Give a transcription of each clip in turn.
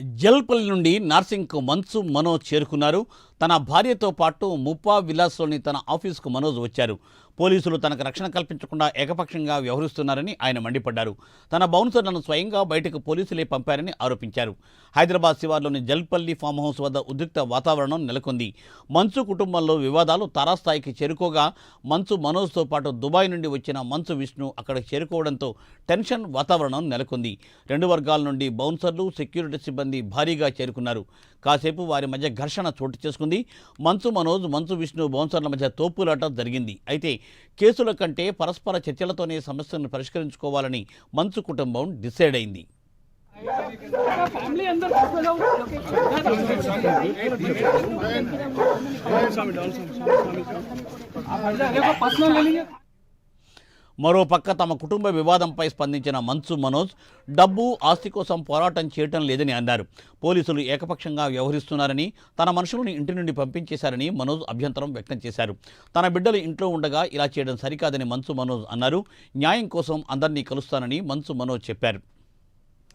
జల్పల్లి నుండి నార్సింగ్కు మన్సు మనోజ్ చేరుకున్నారు. తన భార్యతో పాటు ముప్పా విలాస్లోని తన ఆఫీసుకు మనోజ్ వచ్చారు. పోలీసులు తనకు రక్షణ కల్పించకుండా ఏకపక్షంగా వ్యవహరిస్తున్నారని ఆయన మండిపడ్డారు. తన బౌన్సర్లను స్వయంగా బయటకు పోలీసులే పంపారని ఆరోపించారు. హైదరాబాద్ శివార్లోని జల్పల్లి ఫామ్ హౌస్ వద్ద ఉద్రిక్త వాతావరణం నెలకొంది. మంచు కుటుంబంలో వివాదాలు తారాస్థాయికి చేరుకోగా మంచు మనోజ్తో పాటు దుబాయ్ నుండి వచ్చిన మంచు విష్ణు అక్కడికి చేరుకోవడంతో టెన్షన్ వాతావరణం నెలకొంది. రెండు వర్గాల నుండి బౌన్సర్లు సెక్యూరిటీ సిబ్బంది భారీగా చేరుకున్నారు. కాసేపు వారి మధ్య ఘర్షణ చోటు చేసుకుంది. మంచు మనోజ్ మంచు విష్ణు బౌన్సర్ల మధ్య తోపులాట జరిగింది. అయితే కేసుల కంటే పరస్పర చర్చలతోనే సమస్యను పరిష్కరించుకోవాలని మంచు కుటుంబం డిసైడ్ అయింది. మరోపక్క తమ కుటుంబ వివాదంపై స్పందించిన మన్సు మనోజ్ డబ్బు ఆస్తి కోసం పోరాటం చేయటం లేదని అన్నారు. పోలీసులు ఏకపక్షంగా వ్యవహరిస్తున్నారని తన మనుషులను ఇంటి నుండి పంపించేశారని మనోజ్ అభ్యంతరం వ్యక్తం చేశారు. తన బిడ్డలు ఇంట్లో ఉండగా ఇలా చేయడం సరికాదని మన్సు మనోజ్ అన్నారు. న్యాయం కోసం అందరినీ కలుస్తానని మన్సు మనోజ్ చెప్పారు.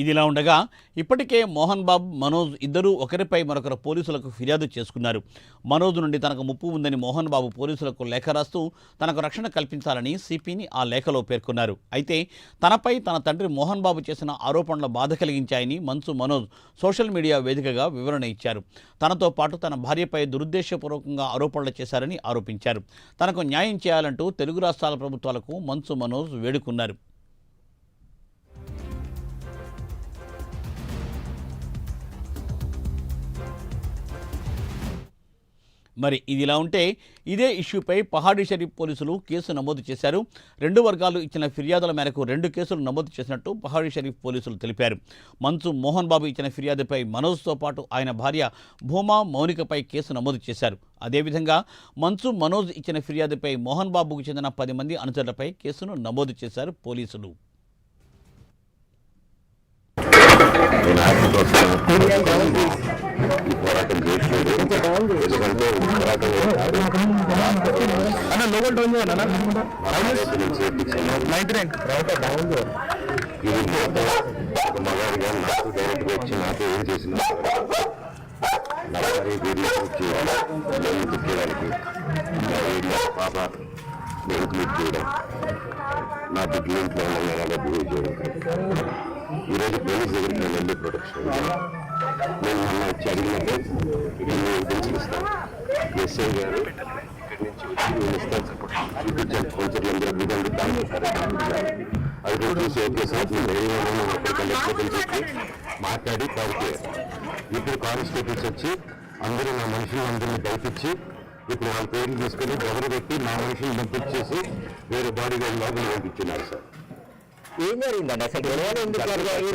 ఇదిలా ఉండగా ఇప్పటికే మోహన్ బాబు మనోజ్ ఇద్దరూ ఒకరిపై మరొకరు పోలీసులకు ఫిర్యాదు చేసుకున్నారు. మనోజ్ నుండి తనకు ముప్పు ఉందని మోహన్ బాబు పోలీసులకు లేఖ రాస్తూ తనకు రక్షణ కల్పించాలని సిపిని ఆ లేఖలో పేర్కొన్నారు. అయితే తనపై తన తండ్రి మోహన్ బాబు చేసిన ఆరోపణలు బాధ కలిగించాయని మన్సు మనోజ్ సోషల్ మీడియా వేదికగా వివరణ ఇచ్చారు. తనతో పాటు తన భార్యపై దురుద్దేశపూర్వకంగా ఆరోపణలు చేశారని ఆరోపించారు. తనకు న్యాయం చేయాలంటూ తెలుగు రాష్ట్రాల ప్రభుత్వాలకు మన్సు మనోజ్ వేడుకున్నారు. మరి ఇదిలా ఉంటే ఇదే ఇష్యూపై పహాడీ షరీఫ్ పోలీసులు కేసు నమోదు చేశారు. రెండు వర్గాలు ఇచ్చిన ఫిర్యాదుల మేరకు రెండు కేసులు నమోదు చేసినట్టు పహాడీ షరీఫ్ పోలీసులు తెలిపారు. మంచు మోహన్ బాబు ఇచ్చిన ఫిర్యాదుపై మనోజ్తో పాటు ఆయన భార్య భూమా మౌనికపై కేసు నమోదు చేశారు. అదేవిధంగా మంచు మనోజ్ ఇచ్చిన ఫిర్యాదుపై మోహన్ బాబుకు చెందిన పది మంది అనుచరులపై కేసును నమోదు చేశారు పోలీసులు. ఎందుకంటే అన్న లోకల్ టౌన్ ఇది మాతో ఒక మగాడిగా నాకు డైరెక్ట్గా వచ్చి నాతో ఏం చేసిన నా భార్య వీడియో చేయడం నన్ను తిట్టడానికి నా వీడియో పాప నేను క్లిక్ చేయడం నా బిడ్డలు ఇంట్లో ఉండగా బిహేవ్ చేయడం. ఈరోజు పోలీస్ దగ్గరికి నేను వెళ్ళి ప్రొటెక్షన్ నేను ఇస్తాను ఎస్ఐ గారు ఇక్కడి నుంచి వచ్చి నేను ఇస్తాను చూపించాను అందరూ అది కూడా చూసి ఓకే సార్ అక్కడ మాట్లాడి కాల్చేయాలి ఇప్పుడు కానిస్టేబుల్స్ వచ్చి అందరూ నా మనుషులు అందరినీ బయటిచ్చి ఇప్పుడు వాళ్ళ పేర్లు తీసుకొని ఎవరు పెట్టి నా మనుషులు పంపించేసి వేరే బాడీ గార్డ్ లోపల పంపించున్నారు సార్. ఏం జరిగిందండి అసలు గొడవలు ఎందుకు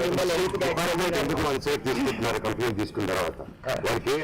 మిమ్మల్ని అడుగుతున్నారు ఎందుకు వాళ్ళు సేఫ్ తీసుకుంటున్నారు కంప్లైంట్ తీసుకున్న తర్వాత వారికి